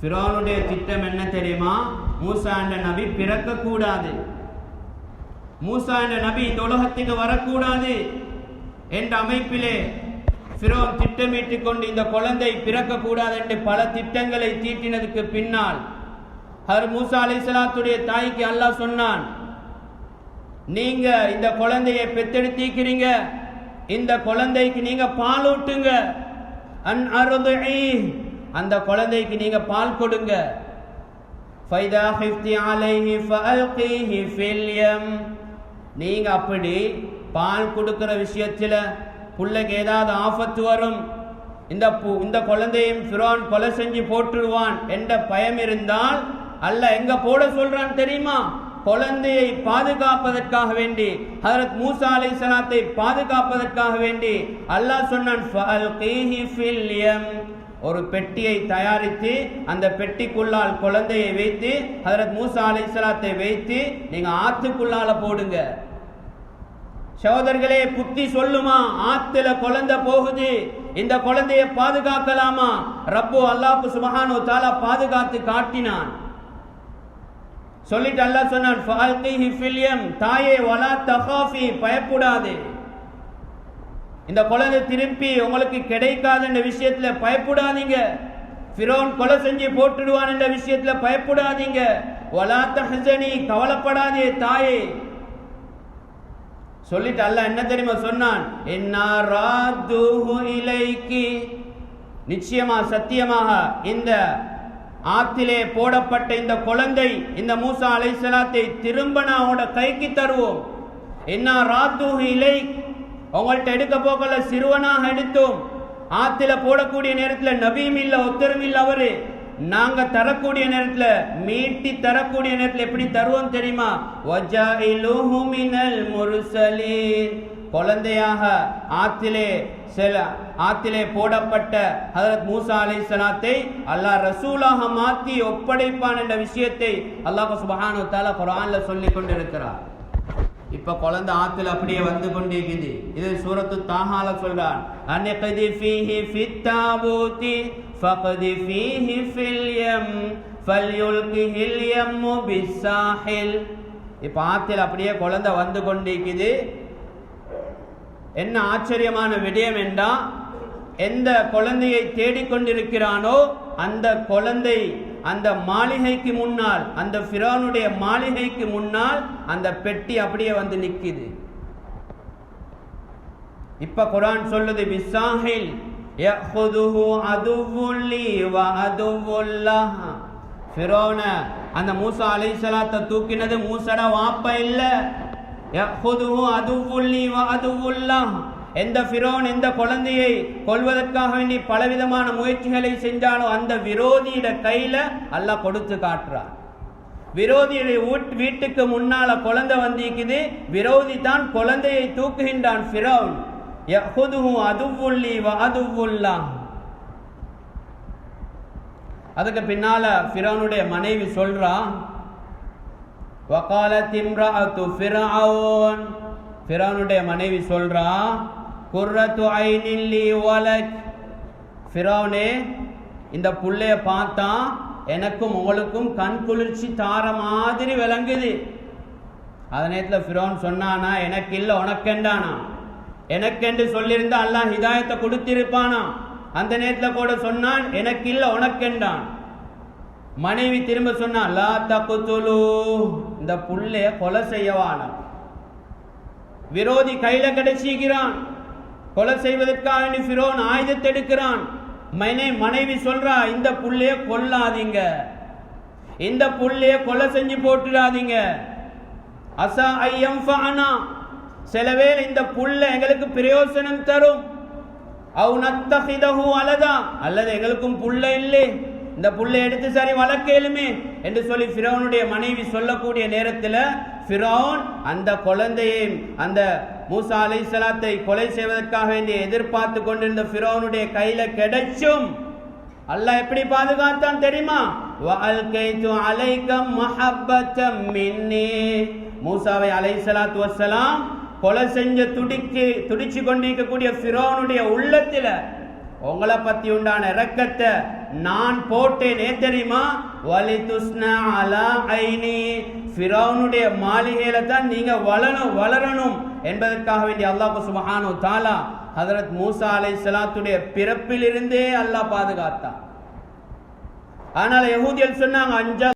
ஃபிரோனுடைய திட்டம் என்ன தெரியுமா? மூசா என்ற நபி பிறக்க கூடாது மூசா என்ற நபி இந்த உலகத்துக்கு வரக்கூடாது என்ற அமைப்பிலே ஃபிரோன் திட்டமிட்டு கொண்டு இந்த குழந்தை பிறக்கக்கூடாது என்று பல திட்டங்களை தீட்டினதுக்கு பின்னால் ஹர் மூசா அலிசலாத்துடைய தாய்க்கு அல்லாஹ் சொன்னான் நீங்க இந்த குழந்தையை பெத்தெடுத்திக்கிறீங்க இந்த குழந்தைக்கு நீங்க பால் ஊட்டுங்க அன் அருதை அந்த குழந்தைக்கு நீங்க பால் கொடுங்க. ஃபைதா ஃபிஃப்தி அலைஹி ஃபஅல்கிஹி ஃபில் யம். நீங்க அப்படி பால் கொடுக்கிற விஷயத்தில் பிள்ளைக்கு ஏதாவது ஆபத்து வரும் இந்த பு- இந்த குழந்தையும் ஃபிரோன் கொலை செஞ்சு போட்டுடுவான் என்ற பயம் இருந்தால் அல்ல எங்க போட சொல்றான் தெரியுமா? குழந்தையை பாதுகாப்பதற்காக வேண்டி ஹரத் மூசா அலைஹிஸ்ஸலாத்தை பாதுகாப்பதற்காக வேண்டி அல்லாஹ் சொன்னான் ஒரு பெட்டியை தயாரித்து அந்த பெட்டிக்குள்ளால் குழந்தையை வைத்து ஹதரத் மூசா அலைஹிஸ்ஸலாத்தை வைத்து நீங்க ஆத்துக்குள்ளால போடுங்க. சகோதரர்களே புத்தி சொல்லுமா? ஆத்துல குழந்தை போகுது. இந்த குழந்தையை பாதுகாக்கலாமா? ரப்பு அல்லாஹ் சுபஹானு தாலா பாதுகாத்து காட்டினான். சொல்லிட்டு அல்லாஹ் சொன்னான் தாயே வலா தகாஃபி பயப்படாதே. இந்த குழந்தை திரும்பி உங்களுக்கு கிடைக்காத என்ற விஷயத்துல பயப்படாதீங்க. ஃபிரோன் கொலை செஞ்சு போட்டுடுவான் என்ற விஷயத்துல பயப்படாதீங்க. வலா ஹசனி கவலைப்படாதே தாயே. சொல்லிட்டு அல்ல என்ன தெரியுமா சொன்னான்? இன்னா நிச்சயமா சத்தியமாக இந்த ஆத்திலே போடப்பட்ட இந்த குழந்தை இந்த மூசா அலைசலாத்தை திரும்ப நான் உங்களோட கைக்கு தருவோம். என்ன ராத்து இலைக். உங்கள்கிட்ட எடுக்க போக்கல சிறுவனாக எடுத்தோம். ஆத்தில போடக்கூடிய நேரத்துல நபியும் இல்ல ஒத்தரும் இல்ல அவரு. நாங்க தரக்கூடிய நேரத்துல மீட்டி தரக்கூடிய நேரத்துல எப்படி தருவோம் தெரியுமா? வஜாயிலுஹு குழந்தையாக ஆத்திலே சில ஆத்திலே போடப்பட்ட ஹதரத் மூசா அலைஹிஸ்ஸலாத்தை அல்லாஹ் ரசூலாக மாற்றி ஒப்படைப்பான் என்ற விஷயத்தை அல்லாஹ் சுபஹானு தாலா குரான்ல சொல்லி கொண்டிருக்கிறார். இப்ப குழந்தை ஆத்துல அப்படியே வந்து கொண்டிருக்குது. இது சூரத்து தாஹால சொல்றான். அன்யகதி ஃபீஹி ஃபித் ஃபகதி ஃபீஹி ஃபில் ஃபல்யுல்கிஹில் யம்மு பிஸ்ஸாஹில் இப்ப ஆத்தில் அப்படியே குழந்தை வந்து கொண்டிருக்குது. என்ன ஆச்சரியமான விடயம் என்றா எந்த குழந்தையை தேடிக்கொண்டிருக்கிறானோ அந்த குழந்தை அந்த மாளிகைக்கு முன்னால் அந்த ஃபிரௌனுடைய மாளிகைக்கு முன்னால் அந்த பெட்டி அப்படியே வந்து நிற்கிது இப்ப குரான் சொல்லுது பிசாஹில் அந்த மூசா அலைஹிஸ்ஸலாத்தை தூக்கினது மூசட வாப்ப இல்ல. யஹுதுஹு அதுவுல் எந்த ஃபிரோன் எந்த குழந்தையை கொள்வதற்காக வேண்டி பலவிதமான முயற்சிகளை செஞ்சாலும் அந்த விரோதியிட கையில அல்லாஹ் கொடுத்து காட்டுறார். விரோதியுடைய வீட்டுக்கு முன்னால குழந்தை வந்திருக்குது விரோதி தான் குழந்தையை தூக்குகின்றான் ஃபிரோன். யஹுதுஹு அதுவுல்லி வ அதுக்கு பின்னால ஃபிரோனுடைய மனைவி சொல்றா வகாலத் ஃபிரௌனுடைய மனைவி சொல்றா குர்ரத்து ஐனில் லி ஃபிரௌனே இந்த புள்ளைய பார்த்தா எனக்கும் உங்களுக்கும் கண் குளிர்ச்சி தார மாதிரி விளங்குது. அந்த நேரத்தில் ஃபிரோன் சொன்னானா எனக்கு இல்லை உனக்கெண்டானா எனக்கென்று சொல்லியிருந்தா அல்லாஹ் ஹிதாயத்தை கொடுத்திருப்பானா அந்த நேரத்தில் கூட சொன்னான் எனக்கு இல்லை உனக்கெண்டான் மனைவி திரும்ப சொன்னான் லா தப்பு இந்த புள்ளைய கொலை செய்யவானா விரோதி கையில கிடைச்சிக்கிறான் கொலை செய்வதற்காக நீ ஃபிரோன் ஆயுதத்தை எடுக்கிறான். மனை மனைவி சொல்றா இந்த புள்ளைய கொல்லாதீங்க. இந்த புள்ளைய கொலை செஞ்சு போட்டுடாதீங்க. அசா ஐயம் ஃபானா சில இந்த புள்ள எங்களுக்கு பிரயோசனம் தரும். அவு நத்தஹிதஹு அலதா. அல்லது எங்களுக்கும் புள்ள இல்லை. இந்த புள்ளை எடுத்து சரி வளர்க்கலுமே என்று சொல்லி ஃபிரௌனுடைய மனைவி சொல்லக்கூடிய நேரத்தில் ஃபிரௌன் அந்த குழந்தையை அந்த மூசா அலைஹிஸ்ஸலாத்தை கொலை செய்வதற்காக வேண்டிய எதிர்பார்த்து கொண்டிருந்த ஃபிரௌனுடைய கையில கிடைச்சும். அல்லாஹ் எப்படி பாதுகாத்தான் தெரியுமா? வஅல்கைது அலைக்கம் மஹப்பத்தம் மின்னி. மூசாவை அலைசலாத்து வசலாம் கொலை செஞ்ச துடிக்கு துடிச்சு கொண்டிருக்கக்கூடிய ஃபிரௌனுடைய உள்ளத்தில் உங்களை பத்தி உண்டான இரக்கத்தை நான் போட்டேன் ஏன் தெரியுமா? வலி துஸ்னா அலா ஐனி. ஃபிரௌனுடைய மாளிகையில தான் நீங்க வளரணும் வளரணும் என்பதற்காக வேண்டிய அல்லாஹ் சுபஹானு தாலா ஹதரத் மூசா அலை சலாத்துடைய பிறப்பிலிருந்தே அல்லாஹ் பாதுகாத்தான். ஆனால் யகூதியல் சொன்னாங்க அஞ்சா